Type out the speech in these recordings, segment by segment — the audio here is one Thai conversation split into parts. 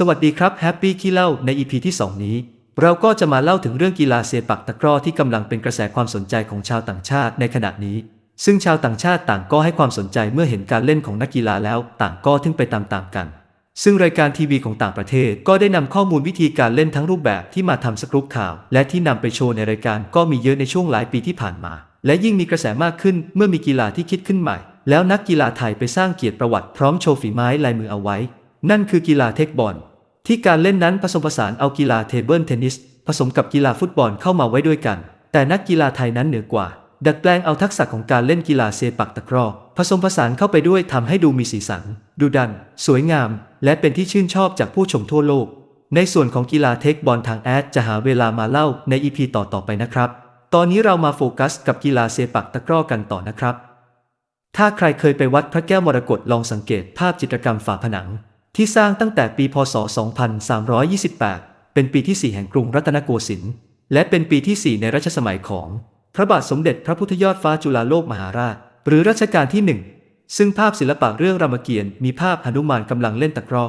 สวัสดีครับแฮปปี้ขี้เล่าใน EP ที่ 2 นี้ เราก็จะมาเล่าถึงเรื่องกีฬาเซปักตะกร้อที่กำลังเป็นกระแสความสนใจของชาวต่างชาติในขณะนี้ ซึ่งชาวต่างชาติต่างก็ให้ความสนใจเมื่อเห็นการเล่นของนักกีฬาแล้วต่างก็ทึ่งไปตามๆกัน ซึ่งรายการทีวีของต่างประเทศก็ได้นำข้อมูลวิธีการเล่นทั้งรูปแบบที่มาทำสกรูปข่าว และที่นำไปโชว์ในรายการก็มีเยอะในช่วงหลายปีที่ผ่านมา และยิ่งมีกระแสมากขึ้นเมื่อมีกีฬาที่คิดขึ้นใหม่ แล้วนักกีฬาไทยไปสร้างเกียรติประวัติพร้อมโชว์ฝีไม้ลายมือเอาไว้ นั่นคือกีฬาเทคบอล ที่การเล่นนั้นผสมผสานเอากีฬาเทเบิลเทนนิสผสมกับกีฬาฟุตบอลเข้ามาไว้ด้วยกัน แต่นักกีฬาไทยนั้นเหนือกว่า ดัดแปลงเอาทักษะของการเล่นกีฬาเซปักตะกร้อผสมผสานเข้าไปด้วยทำให้ดูมีสีสัน ดูดัน สวยงาม และเป็นที่ชื่นชอบจากผู้ชมทั่วโลก ในส่วนของกีฬาเทคบอลทางแอดจะหาเวลามาเล่าในอีพีต่อๆไปนะครับ ตอนนี้เรามาโฟกัสกับกีฬาเซปักตะกร้อกันต่อนะครับ ถ้าใครเคยไปวัดพระแก้วมรกตลองสังเกตภาพจิตรกรรมฝาผนัง ที่สร้างตั้งแต่ปีพศ 2328 เป็นปีที่ 4 แห่งกรุงรัตนโกสินทร์และเป็นปีที่ 4 ในรัชสมัยของพระบาทสมเด็จพระพุทธยอดฟ้าจุฬาโลกมหาราช หรือรัชกาลที่1ซึ่งภาพศิลปะเรื่องรามเกียรติ์มีภาพหนุมานกำลังเล่นตะกร้อ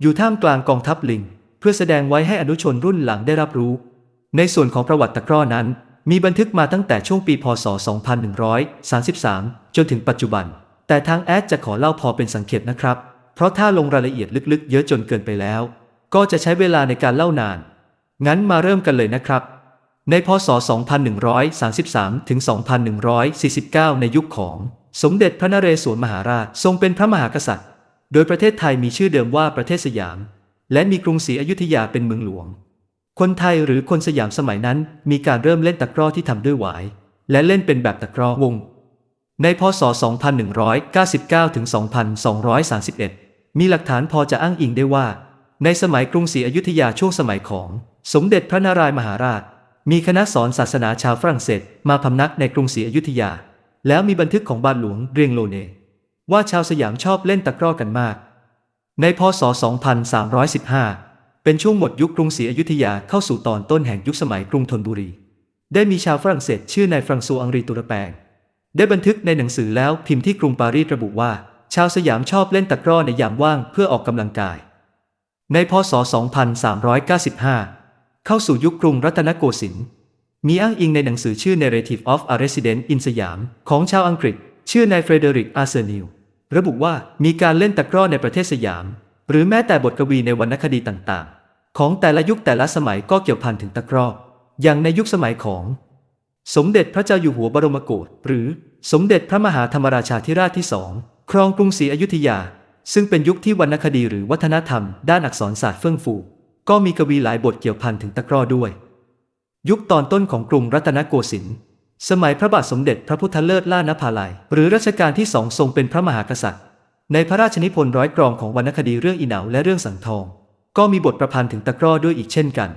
อยู่ท่ามกลางกองทัพลิง เพื่อแสดงไว้ให้อนุชนรุ่นหลังได้รับรู้ ในส่วนของประวัติตะกร้อนั้น มีบันทึกมาตั้งแต่ช่วงปีพศ 2133 จนถึงปัจจุบัน แต่ทางแอดจะขอเล่าพอเป็นสังเขปนะครับ เพราะถ้าลงรายละเอียดลึกๆ เยอะจนเกินไปแล้ว ก็จะใช้เวลาในการเล่านาน งั้นมาเริ่มกันเลยนะครับ ในพศ 2133 ถึง 2149 ในยุคของ สมเด็จพระนเรศวรมหาราชทรงเป็นพระมหากษัตริย์ โดยประเทศไทยมีชื่อเดิมว่าประเทศสยาม และมีกรุงศรีอยุธยาเป็นเมืองหลวง คนไทยหรือคนสยามสมัยนั้นมีการเริ่มเล่นตะกร้อที่ทำด้วยหวาย และเล่นเป็นแบบตะกร้อวง ในพศ 2199 ถึง 2231 มีหลักฐานพอจะอ้างอิงได้ว่า ในสมัยกรุงศรีอยุธยาช่วงสมัยของ สมเด็จพระนารายมหาราช มีคณะสอนศาสนาชาวฝรั่งเศสมาพำนักในกรุงศรีอยุธยา แล้วมีบันทึกของบาทหลวงเรียงโลเน ว่าชาวสยามชอบเล่นตะกร้อกันมาก ในพศ 2315 เป็นช่วงหมดยุคกรุงศรีอยุธยาเข้าสู่ตอนต้นแห่งยุคสมัยกรุงธนบุรี ได้มีชาวฝรั่งเศสชื่อนายฟรังซัวอังรีตุรแปง ได้บันทึกในหนังสือแล้วพิมพ์ที่กรุงปารีสระบุว่า ชาวสยามชอบเล่นตะกร้อในยามว่างเพื่อออกกำลังกาย ในพศ 2395 เข้าสู่ยุคกรุงรัตนโกสินทร์มีอ้างอิงในหนังสือชื่อ Narrative of a Resident in สยามของชาวอังกฤษ ชื่อนายเฟรเดริกอาร์เซนิลระบุว่ามีการเล่นตะกร้อในประเทศสยาม หรือแม้แต่บทกวีในวรรณคดีต่างๆ ของแต่ละยุคแต่ละสมัยก็เกี่ยวพันถึงตะกร้ออย่างในยุคสมัยของ สมเด็จพระเจ้าอยู่หัวบรมโกศหรือสมเด็จพระมหาธรรมราชาธิราชที่สองครองกรุงศรีอยุธยา ซึ่งเป็นยุคที่วรรณคดีหรือวัฒนธรรม ด้านอักษรศาสตร์เฟื่องฟู ก็มีกวีหลายบทเกี่ยวพันถึงตะกร้อด้วย ยุคตอนต้นของกรุงรัตนโกสินทร์สมัยพระบาทสมเด็จพระพุทธเลิศล่านภาลัย หรือรัชกาลที่สองทรงเป็นพระมหากษัตริย์ ในพระราชนิพนธ์ร้อยกรองของวรรณคดีเรื่องอีเหนาและเรื่องสังทอง ก็มีบทประพันธ์ถึงตะกร้อด้วยอีกเช่นกัน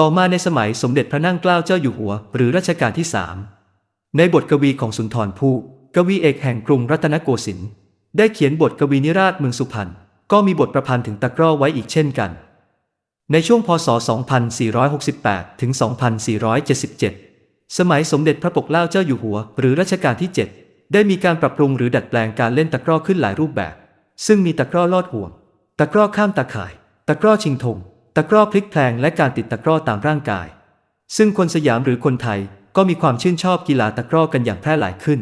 ต่อมาในสมัยสมเด็จพระนั่งเกล้าเจ้าอยู่หัว หรือรัชกาลที่สามในบทกวีของสุนทรภู่กวีเอกแห่งกรุงรัตนโกสินทร์ได้เขียนบทกวีนิราชเมืองสุพรรณก็มีบทประพันธ์ถึงตะกร้อไว้อีกเช่นกัน ในช่วงพศ 2468 ถึง 2477 สมัยสมเด็จพระปกเกล้าเจ้าอยู่หัว หรือรัชกาลที่ 7 ได้มีการปรับปรุงหรือดัดแปลงการเล่นตะกร้อขึ้นหลายรูปแบบ ซึ่งมีตะกร้อลอดห่วง ตะกร้อข้ามตาข่าย ตะกร้อชิงธง ตะกร้อพลิกแพลงและการติดตะกร้อตามร่างกาย ซึ่งคนสยามหรือคนไทยก็มีความชื่นชอบกีฬาตะกร้อกันอย่างแพร่หลายขึ้น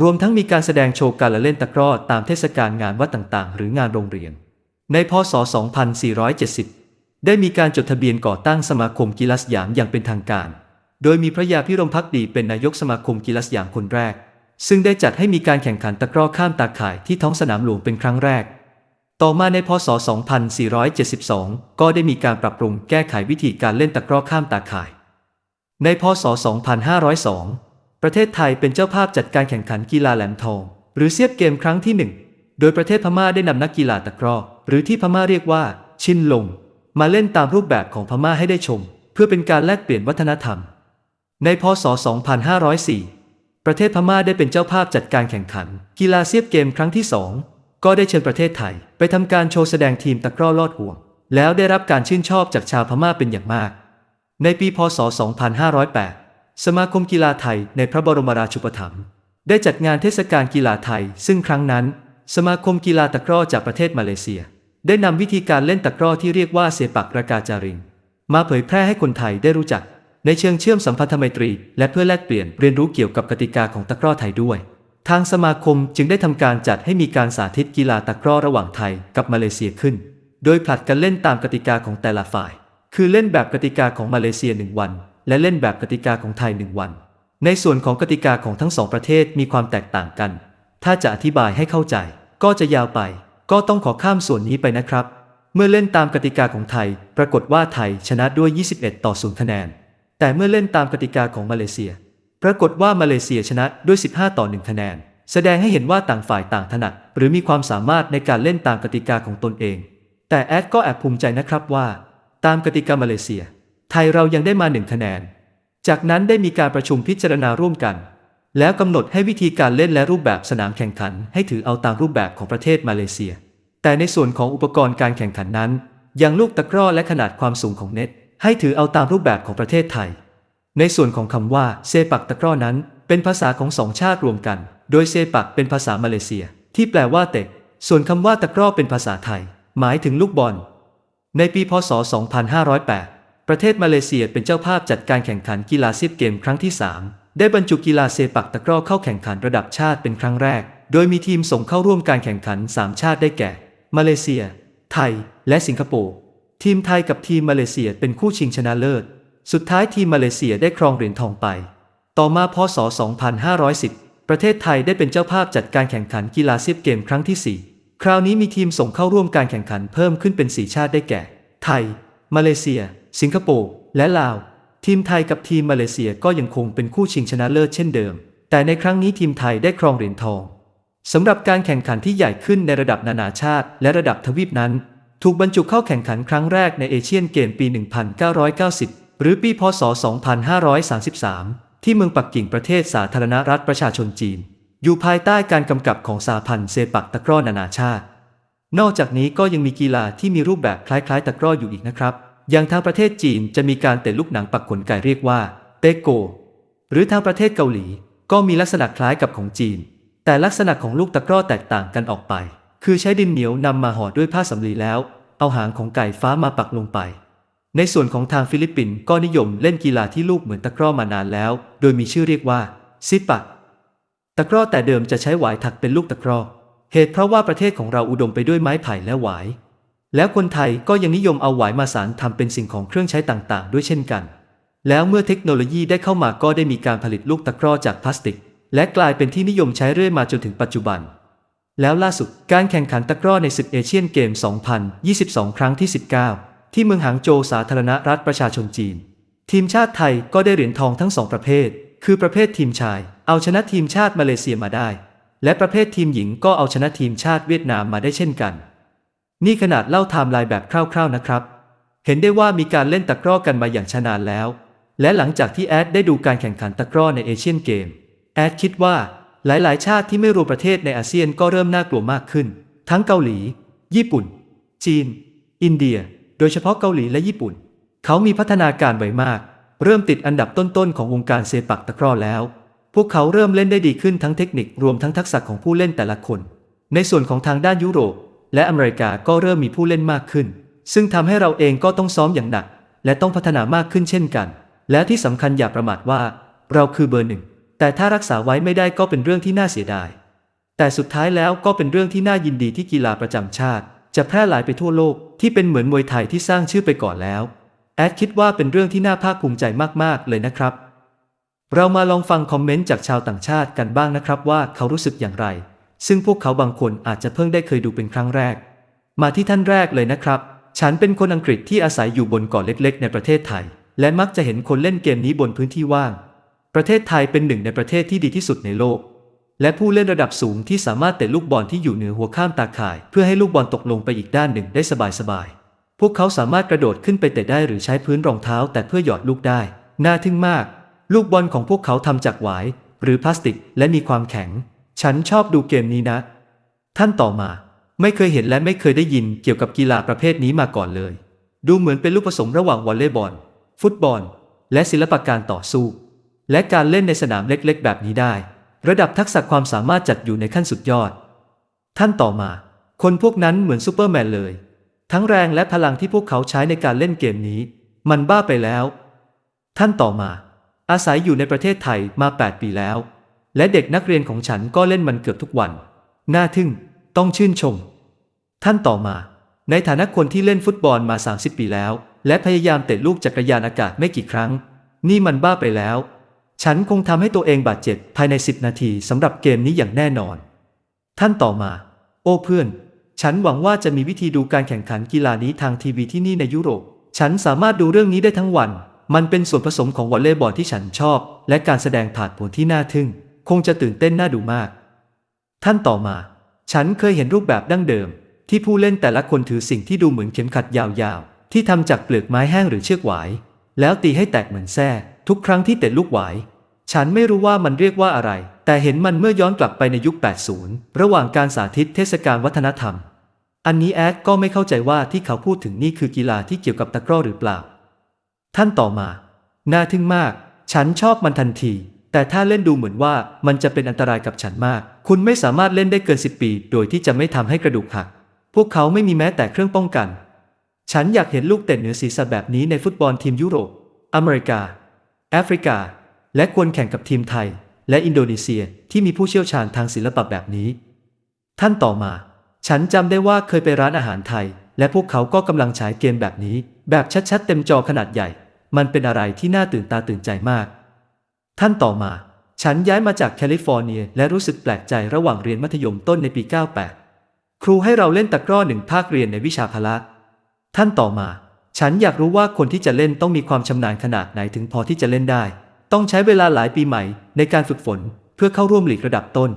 รวมทั้งมีการแสดงโชว์การละเล่นตะกร้อตามเทศกาลงานวัดต่างๆ หรืองานโรงเรียน ในพศ 2470 ได้มีการจดทะเบียนก่อตั้งสมาคมกีฬาสยามอย่างเป็นทางการ โดยมีพระยาพิรมพักดีเป็นนายกสมาคมกีฬาสยามคนแรก ซึ่งได้จัดให้มีการแข่งขันตะกร้อข้ามตาข่ายที่ท้องสนามหลวงเป็นครั้งแรก ต่อมาในพศ 2472 ก็ได้มีการปรับปรุงแก้ไขวิธีการเล่นตะกร้อข้ามตาข่าย ในพศ 2502 ประเทศไทยเป็นเจ้าภาพจัดการแข่งขันกีฬาแหลมทอง หรือเซียบเกมครั้งที่หนึ่งโดยประเทศพม่าได้นำนักกีฬาตะกร้อ หรือที่พม่าเรียกว่า ชินลง มาเล่นตามรูปแบบของพม่าให้ได้ชม เพื่อเป็นการแลกเปลี่ยนวัฒนธรรม ในพศ 2504 ประเทศพม่าได้เป็นเจ้าภาพจัดการแข่งขัน กีฬาเซียบเกมครั้งที่สอง ก็ได้เชิญประเทศไทย ไปทำการโชว์แสดงทีมตะกร้อลอดห่วง แล้วได้รับการชื่นชอบจากชาวพม่าเป็นอย่างมาก ในปีพศ 2508 สมาคมกีฬาไทยในพระบรมราชูปถัมภ์ได้จัดงานเทศกาลกีฬาไทย ซึ่งครั้งนั้น สมาคมกีฬาตะกร้อจากประเทศมาเลเซีย ได้นำวิธีการเล่นตะกร้อที่เรียกว่าเซปักรากาจาริง มาเผยแพร่ให้คนไทยได้รู้จัก ในเชิงเชื่อมสัมพันธไมตรี และเพื่อแลกเปลี่ยนเรียนรู้เกี่ยวกับกติกาของตะกร้อไทยด้วย ทางสมาคมจึงได้ทำการจัดให้มีการสาธิตกีฬาตะกร้อระหว่างไทยกับมาเลเซียขึ้น โดยผลัดกันเล่นตามกติกาของแต่ละฝ่าย คือเล่นแบบกติกาของมาเลเซียหนึ่งวัน และเล่นแบบกติกาของไทยหนึ่งวัน ในส่วนของกติกาของทั้งสองประเทศมีความแตกต่างกัน ถ้าจะอธิบายให้เข้าใจ ก็จะยาวไป ก็ต้องขอข้ามส่วนนี้ไปนะครับ เมื่อเล่นตามกติกาของไทย ปรากฏว่าไทยชนะด้วย 21 ต่อ 0 คะแนน แต่เมื่อเล่นตามกติกาของมาเลเซีย ปรากฏว่ามาเลเซียชนะด้วย 15 ต่อ 1 คะแนน แสดงให้เห็นว่าต่างฝ่ายต่างถนัด หรือมีความสามารถในการเล่นตามกติกาของตนเอง แต่แอดก็แอบภูมิใจนะครับว่า ตามกติกามาเลเซีย ไทยเรายังได้มาหนึ่งคะแนน จากนั้นได้มีการประชุมพิจารณาร่วมกัน แล้วกำหนดให้วิธีการเล่นและรูปแบบสนามแข่งขัน ให้ถือเอาตามรูปแบบของประเทศมาเลเซีย แต่ในส่วนของอุปกรณ์การแข่งขันนั้นอย่างลูกตะกร้อและขนาดความสูงของเน็ต ให้ถือเอาตามรูปแบบของประเทศไทย ในส่วนของคำว่าเซปักตะกร้อนั้น เป็นภาษาของสองชาติรวมกัน โดยเซปักเป็นภาษามาเลเซีย ที่แปลว่าเตะ ส่วนคำว่าตะกร้อเป็นภาษาไทย หมายถึงลูกบอล ในปีพศ 2508 ประเทศมาเลเซียเป็นเจ้าภาพจัดการแข่งขันกีฬาซีเกมครั้งที่ 3 ได้บรรจุกีฬาเซปักตะกร้อเข้าแข่งขันระดับชาติเป็นครั้งแรก โดยมีทีมส่งเข้าร่วมการแข่งขัน 3 ชาติได้แก่ มาเลเซีย ไทย และสิงคโปร์ ทีมไทยกับทีมมาเลเซียเป็นคู่ชิงชนะเลิศ สุดท้ายทีมมาเลเซียได้ครองเหรียญทองไป ต่อมาพศ 2510 ประเทศไทยได้เป็นเจ้าภาพจัดการแข่งขันกีฬาซีเกมครั้งที่ 4 คราวนี้มีทีมส่งเข้าร่วมการแข่งขันเพิ่มขึ้นเป็น 4 ชาติได้แก่ ไทย มาเลเซีย สิงคโปร์ และลาว ทีมไทยกับทีมมาเลเซียก็ยังคงเป็นคู่ชิงชนะเลิศเช่นเดิม แต่ในครั้งนี้ทีมไทยได้ครองเหรียญทองสำหรับการแข่งขันที่ใหญ่ขึ้นในระดับนานาชาติ และระดับทวีปนั้น ถูกบรรจุเข้าแข่งขันครั้งแรกในเอเชียนเกมปี 1990 หรือปีพศ 2533 ที่เมืองปักกิ่งประเทศสาธารณรัฐประชาชนจีน อยู่ภายใต้การกำกับของสาพันธ์เซปักตะกร้อนานาชาติ นอกจากนี้ก็ยังมีกีฬาที่มีรูปแบบคล้ายๆ ตะกร้ออยู่อีกนะครับ อย่างทางประเทศจีนจะมีการเตะลูกหนังปักขนไก่เรียกว่าเตโก หรือทางประเทศเกาหลีก็มีลักษณะคล้ายกับของจีน แต่ลักษณะของลูกตะกร้อแตกต่างกันออกไป คือใช้ดินเหนียวนำมาห่อด้วยผ้าสำลีแล้ว เอาหางของไก่ฟ้ามาปักลงไป ในส่วนของทางฟิลิปปินส์ก็นิยมเล่นกีฬาที่ลูกเหมือนตะกร้อมานานแล้ว โดยมีชื่อเรียกว่าซิปักตะกร้อแต่เดิมจะใช้หวายถักเป็นลูกตะกร้อ เหตุเพราะว่าประเทศของเราอุดมไปด้วยไม้ไผ่และหวาย แล้วคนไทยก็ยังนิยมเอาหวายมาสานทำเป็นสิ่งของเครื่องใช้ต่างๆ ด้วยเช่นกัน แล้วเมื่อเทคโนโลยีได้เข้ามาก็ได้มีการผลิตลูกตะกร้อจากพลาสติก และกลายเป็นที่นิยมใช้เรื่อยมาจนถึงปัจจุบัน แล้วล่าสุดการแข่งขันตะกร้อในศึกเอเชียนเกม 2022 ครั้งที่ 19 ที่เมืองหางโจวสาธารณรัฐประชาชนจีน ทีมชาติไทยก็ได้เหรียญทองทั้งสองประเภท คือประเภททีมชาย เอาชนะทีมชาติมาเลเซียมาได้ และประเภททีมหญิงก็เอาชนะทีมชาติเวียดนามมาได้เช่นกัน นี่ขนาดเล่าไทม์ไลน์แบบคร่าวๆนะครับ เห็นได้ว่ามีการเล่นตะกร้อกันมาอย่างชนานแล้ว และหลังจากที่แอดได้ดูการแข่งขันตะกร้อในเอเชียนเกมแอดคิดว่าหลายๆ ชาติที่ไม่รวมประเทศในอาเซียนก็เริ่มน่ากลัวมากขึ้น ทั้งเกาหลี ญี่ปุ่น จีน อินเดีย ดยเฉพาะเกาหลีและญี่ปุ่น เขามีพัฒนาการไวมาก เริ่มติดอันดับต้นๆของวงการเซปักตะกร้อแล้ว พวกเขาเริ่มเล่นได้ดีขึ้นทั้งเทคนิครวมทั้งทักษะของผู้เล่นแต่ละคน ในส่วนของทางด้านยุโรป และอเมริกาก็เริ่มมีผู้เล่นมากขึ้น ซึ่งทำให้เราเองก็ต้องซ้อมอย่างหนัก และต้องพัฒนามากขึ้นเช่นกัน และที่สำคัญอย่าประมาทว่า เราคือเบอร์หนึ่งแต่ถ้ารักษาไว้ไม่ได้ก็เป็นเรื่องที่น่าเสียดาย แต่สุดท้ายแล้วก็เป็นเรื่องที่น่ายินดีที่กีฬาประจำชาติ จะแพร่หลายไปทั่วโลกที่เป็นเหมือนมวยไทยที่สร้างชื่อไปก่อนแล้ว แอดคิดว่าเป็นเรื่องที่น่าภาคภูมิใจมากๆเลยนะครับ เรามาลองฟังคอมเมนต์จากชาวต่างชาติกันบ้างนะครับว่าเขารู้สึกอย่างไร ซึ่งพวกเขาบางคนอาจจะเพิ่งได้เคยดูเป็นครั้งแรก มาที่ท่านแรกเลยนะครับ ฉันเป็นคนอังกฤษที่อาศัยอยู่บนเกาะเล็ก ๆ ในประเทศไทย และมักจะเห็นคนเล่นเกมนี้บนพื้นที่ว่าง ประเทศไทยเป็นหนึ่งในประเทศที่ดีที่สุดในโลก และผู้เล่นระดับสูงที่สามารถเตะลูกบอลที่อยู่เหนือหัวข้ามตาข่าย เพื่อให้ลูกบอลตกลงไปอีกด้านหนึ่งได้สบายๆ พวกเขาสามารถกระโดดขึ้นไปเตะได้หรือใช้พื้นรองเท้าแต่เพื่อหยอดลูกได้ น่าทึ่งมาก ลูกบอลของพวกเขาทำจากหวาย หรือพลาสติกและมีความแข็ง ฉันชอบดูเกมนี้นะ ท่านต่อมา ไม่เคยเห็นและไม่เคยได้ยินเกี่ยวกับกีฬาประเภทนี้มาก่อนเลย ดูเหมือนเป็นลูกผสมระหว่างวอลเลย์บอล ฟุตบอล และศิลปะการต่อสู้ และการเล่นในสนามเล็กๆ แบบนี้ได้ ระดับทักษะความสามารถจัดอยู่ในขั้นสุดยอด ท่านต่อมา คนพวกนั้นเหมือนซูเปอร์แมนเลย ทั้งแรงและพลังที่พวกเขาใช้ในการเล่นเกมนี้ มันบ้าไปแล้ว ท่านต่อมา อาศัยอยู่ในประเทศไทยมา 8 ปีแล้ว และเด็กนักเรียนของฉันก็เล่นมันเกือบทุกวัน น่าทึ่ง ต้องชื่นชม ท่านต่อมา ในฐานะคนที่เล่นฟุตบอลมา 30 ปีแล้ว และพยายามเตะลูกจักรยานอากาศไม่กี่ครั้ง นี่มันบ้าไปแล้ว ฉันคงทำให้ตัวเองบาดเจ็บภายใน10นาทีสำหรับเกมนี้อย่างแน่นอน ท่านต่อมา โอ้เพื่อน ฉันหวังว่าจะมีวิธีดูการแข่งขันกีฬานี้ทางทีวีที่นี่ในยุโรป ฉันสามารถดูเรื่องนี้ได้ทั้งวัน มันเป็นส่วนผสมของวอลเลย์บอลที่ฉันชอบ และการแสดงผ่านผลที่น่าทึ่ง คงจะตื่นเต้นน่าดูมาก ท่านต่อมา ฉันเคยเห็นรูปแบบดั้งเดิม ที่ผู้เล่นแต่ละคนถือสิ่งที่ดูเหมือนเข็มขัดยาวๆที่ทำจากเปลือกไม้แห้งหรือเชือกหวาย แล้วตีให้แตกเหมือนแส้ ทุกครั้งที่เตะลูกหวาย ฉันไม่รู้ว่ามันเรียกว่าอะไร แต่เห็นมันเมื่อย้อนกลับไปในยุค 80 ระหว่างการสาธิตเทศกาลวัฒนธรรม อันนี้แอดก็ไม่เข้าใจว่าที่เขาพูดถึงนี่คือกีฬาที่เกี่ยวกับตะกร้อหรือเปล่า ท่านต่อมา น่าทึ่งมาก ฉันชอบมันทันที แต่ถ้าเล่นดูเหมือนว่ามันจะเป็นอันตรายกับฉันมาก คุณไม่สามารถเล่นได้เกิน 10 ปี โดยที่จะไม่ทำให้กระดูกหัก พวกเขาไม่มีแม้แต่เครื่องป้องกัน ฉันอยากเห็นลูกเตะเหนือศีรษะแบบนี้ในฟุตบอลทีมยุโรป อเมริกา แอฟริกา และควรแข่งกับทีมไทย และอินโดนีเซียที่มีผู้เชี่ยวชาญทางศิลปะแบบนี้ ท่านต่อมา ฉันจำได้ว่าเคยไปร้านอาหารไทย และพวกเขาก็กำลังฉายเกมแบบนี้ แบบชัดๆ เต็มจอขนาดใหญ่ มันเป็นอะไรที่น่าตื่นตาตื่นใจมาก ท่านต่อมา ฉันย้ายมาจากแคลิฟอร์เนีย และรู้สึกแปลกใจระหว่างเรียนมัธยมต้นในปี 98 ครูให้เราเล่นตะกร้อหนึ่งภาคเรียนในวิชาพละท่านต่อมา ฉันอยากรู้ว่าคนที่จะเล่นต้องมีความชำนาญขนาดไหนถึงพอที่จะเล่นได้ ต้องใช้เวลาหลายปีใหม่ในการฝึกฝนเพื่อเข้าร่วมหลีกระดับต้น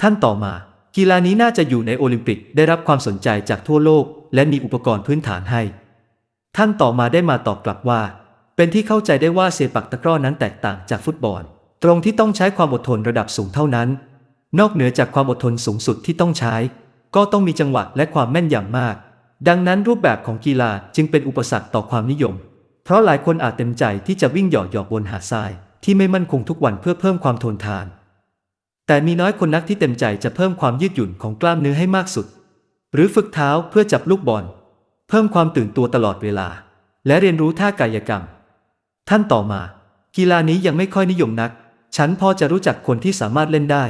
ท่านต่อมา กีฬานี้น่าจะอยู่ในโอลิมปิกได้รับความสนใจจากทั่วโลก และมีอุปกรณ์พื้นฐานให้ ท่านต่อมาได้มาตอบกลับว่า เป็นที่เข้าใจได้ว่าเซปักตะกร้อนั้นแตกต่างจากฟุตบอล ตรงที่ต้องใช้ความอดทนระดับสูงเท่านั้น นอกเหนือจากความอดทนสูงสุดที่ต้องใช้ ก็ต้องมีจังหวะและความแม่นยำมาก ดังนั้นรูปแบบของกีฬาจึงเป็นอุปสรรคต่อความนิยม เพราะหลายคนอาจเต็มใจที่จะวิ่งหยอกหยอกบนหาดทราย ที่ไม่มั่นคงทุกวันเพื่อเพิ่มความทนทาน แต่มีน้อยคนนักที่เต็มใจจะเพิ่มความยืดหยุ่นของกล้ามเนื้อให้มากสุด หรือฝึกเท้าเพื่อจับลูกบอล เพิ่มความตื่นตัวตลอดเวลา และเรียนรู้ท่ากายกรรม ท่านต่อมา กีฬานี้ยังไม่ค่อยนิยมนัก ฉันพอจะรู้จักคนที่สามารถเล่นได้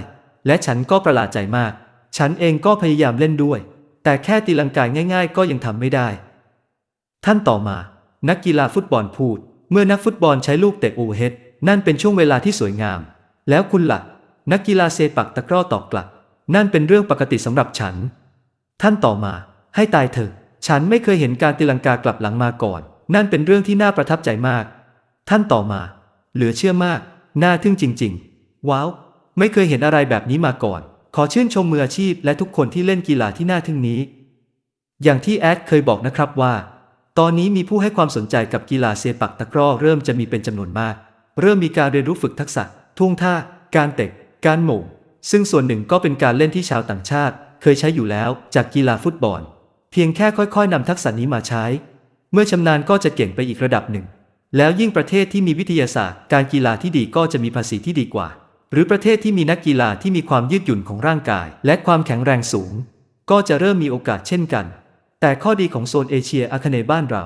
และฉันก็ประหลาดใจมาก ฉันเองก็พยายามเล่นด้วย แต่แค่ตีลังกาง่าย ๆ ก็ยังทำไม่ได้ ท่านต่อมา นักกีฬาฟุตบอลพูด เมื่อนักฟุตบอลใช้ลูกเตะอเวอร์เฮดนั่นเป็นช่วงเวลาที่สวยงาม แล้วคุณละ่ะ นักกีฬาเซปักตะกร้อตอบกลับ นั่นเป็นเรื่องปกติสำหรับฉัน ท่านต่อมา ให้ตายเถอะ ฉันไม่เคยเห็นการตีลังกากลับหลังมาก่อน นั่นเป็นเรื่องที่น่าประทับใจมาก ท่านต่อมา เหลือเชื่อมาก น่าทึ่งจริง ๆ ว้าว ไม่เคยเห็นอะไรแบบนี้มาก่อน ขอชื่นชมมืออาชีพและทุกคนที่เล่นกีฬาที่น่าทึ่งนี้ อย่างที่แอดเคยบอกนะครับว่า ตอนนี้มีผู้ให้ความสนใจกับกีฬาเซปักตะกร้อเริ่มจะมีเป็นจำนวนมาก เริ่มมีการเรียนรู้ฝึกทักษะ ท่วงท่า การเตะ การหม่ง ซึ่งส่วนหนึ่งก็เป็นการเล่นที่ชาวต่างชาติ เคยใช้อยู่แล้วจากกีฬาฟุตบอล เพียงแค่ค่อยๆนำทักษะนี้มาใช้ เมื่อชำนาญก็จะเก่งไปอีกระดับหนึ่ง แล้วยิ่งประเทศที่มีวิทยาศาสตร์ การกีฬาที่ดีก็จะมีภาษีที่ดีกว่า หรือประเทศที่มีนักกีฬาที่มีความยืดหยุ่นของร่างกาย และความแข็งแรงสูง ก็จะเริ่มมีโอกาสเช่นกัน แต่ข้อดีของโซนเอเชียอาคเนบ้านเรา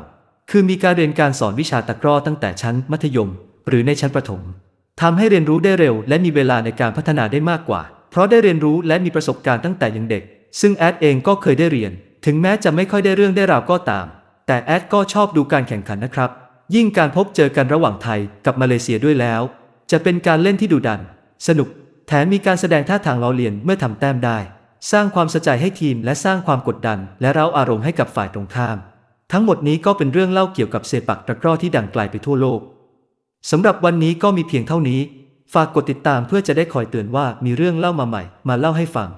คือมีการเรียนการสอนวิชาตะกร้อตั้งแต่ชั้นมัธยม หรือในชั้นประถมทำให้เรียนรู้ได้เร็ว และมีเวลาในการพัฒนาได้มากกว่า เพราะได้เรียนรู้และมีประสบการณ์ตั้งแต่ยังเด็ก ซึ่งแอดเองก็เคยได้เรียน ถึงแม้จะไม่ค่อยได้เรื่องได้ราวก็ตาม แต่แอดก็ชอบดูการแข่งขันนะครับ ยิ่งการพบเจอกันระหว่างไทยกับมาเลเซียด้วยแล้ว จะเป็นการเล่นที่ดุดัน สนุก แถมมีการแสดงท่าทางล้อเลียนเมื่อทำแต้มได้ สร้างความสะใจให้ทีมและสร้างความกดดัน และเร้าอารมณ์ให้กับฝ่ายตรงข้าม ทั้งหมดนี้ก็เป็นเรื่องเล่าเกี่ยวกับเซปักตะกร้อที่ดังไกลไปทั่วโลกสำหรับวันนี้ก็มีเพียงเท่านี้ ฝากกดติดตามเพื่อจะได้คอยเตือนว่ามีเรื่องเล่ามาใหม่ มาเล่าให้ฟัง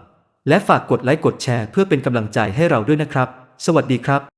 และฝากกดไลค์กดแชร์เพื่อเป็นกำลังใจให้เราด้วยนะครับ สวัสดีครับ